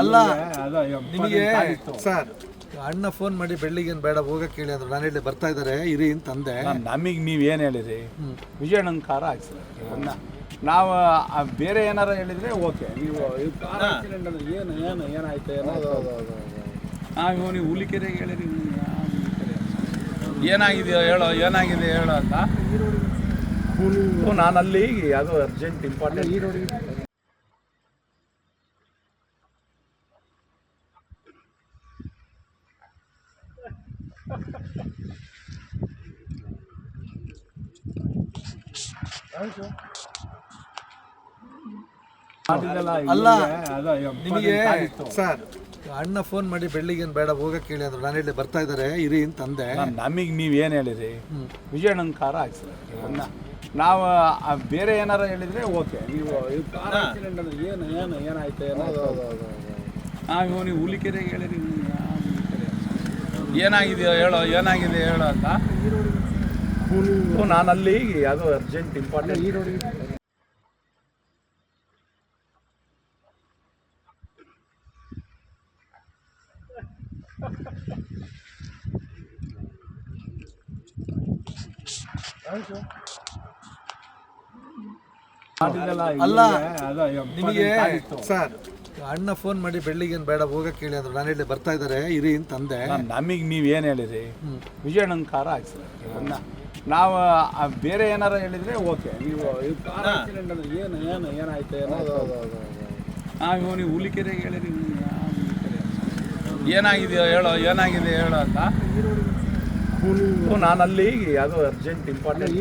ಅಲ್ಲ ನಿಮಗೆ ಸರ್ ಅಣ್ಣ ಫೋನ್ ಮಾಡಿ ಬೆಳ್ಳಿಗೆ ಬೇಡ ಹೋಗಕ್ಕೆ ಕೇಳಿ ಅಂದ್ರೆ. ನಾನು ಹೇಳಿ ಬರ್ತಾ ಇದ್ದಾರೆ ಇರಿ ಅಂತಂದೆ ನಮಗೆ ನೀವು ಏನು ಹೇಳಿರಿ ವಿಜಯಣಂಕಾರ ಅದನ್ನ ನಾವು ಬೇರೆ ಏನಾರ ಹೇಳಿದ್ರೆ ಓಕೆ. ನೀವು ಏನು ಏನು ಏನಾಯ್ತು ನೀವು ಇವನಿಗೆ ಹುಲಿಕೆರೆಗೆ ಹೇಳಿರಿ? ಏನಾಗಿದೆ ಹೇಳೋ ಏನಾಗಿದೆ ಹೇಳೋ ಅಂತ. ನಾನು ಅಲ್ಲಿ ಅದು ಅರ್ಜೆಂಟ್ ಇಂಪಾರ್ಟೆಂಟ್ ಅಲ್ಲ ನಿಮಗೆ ಸರ್ ಅಣ್ಣ ಫೋನ್ ಮಾಡಿ ಬೆಳ್ಳಿಗೆ ಬೇಡ ಹೋಗಕ್ಕೆ ಕೇಳಿ ಅಂದ್ರೆ. ನಾನು ಹೇಳಿ ಬರ್ತಾ ಇದ್ದಾರೆ ಇರಿ ಅಂತಂದೆ ನಮಗೆ ನೀವು ಏನು ಹೇಳಿರಿ? ವಿಜಯಣ್ಣಂಕಾರ ಅದನ್ನ ನಾವು ಬೇರೆ ಏನಾರ ಹೇಳಿದ್ರೆ ಓಕೆ. ನೀವು ಏನು ಏನು ಏನಾಯ್ತು ಏನೋ ಹಾಂ ನೀವು ಹುಲಿಕೆರೆಗೆ ಹೇಳಿರಿ? ಏನಾಗಿದೆ ಹೇಳೋ ಏನಾಗಿದೆ ಹೇಳೋ ಅಂತ. ನಾನು ಅಲ್ಲಿ ಅದು ಅರ್ಜೆಂಟ್ ಇಂಪಾರ್ಟೆಂಟ್ ಅಲ್ಲ ನಿಮಗೆ ಸರ್ ಅಣ್ಣ ಫೋನ್ ಮಾಡಿ ಬೆಳ್ಳಿಗೆ ಬೇಡ ಹೋಗಕ್ಕೆ ಹೇಳಿ ಅಂದ್ರೆ. ನಾನು ಹೇಳಿ ಬರ್ತಾ ಇದ್ದಾರೆ ಇರಿ ಅಂತಂದೆ ನಮಗೆ ನೀವು ಏನು ಹೇಳಿರಿ? ವಿಜಯಣ್ಣನ ಕಾರ ಅದನ್ನ ನಾವು ಬೇರೆ ಏನಾರ ಹೇಳಿದ್ರೆ ಓಕೆ. ನೀವು ಕಾರ ಆಕ್ಸಿಡೆಂಟ್ ಅಂದ್ರೆ ಏನು ಏನು ಏನಾಯ್ತು ಏನಾಯ್ತು ನಾನು ಇವನಿಗೆ ಹುಲಿಕೆರೆಗೆ ಹೇಳಿರಿ ಏನಾಗಿದೆಯೋ ಹೇಳೋ ಏನಾಗಿದೆ ಹೇಳೋ ಅಂತ. ನಾನು ಅಲ್ಲಿ ಅದು ಅರ್ಜೆಂಟ್ ಇಂಪಾರ್ಟೆಂಟ್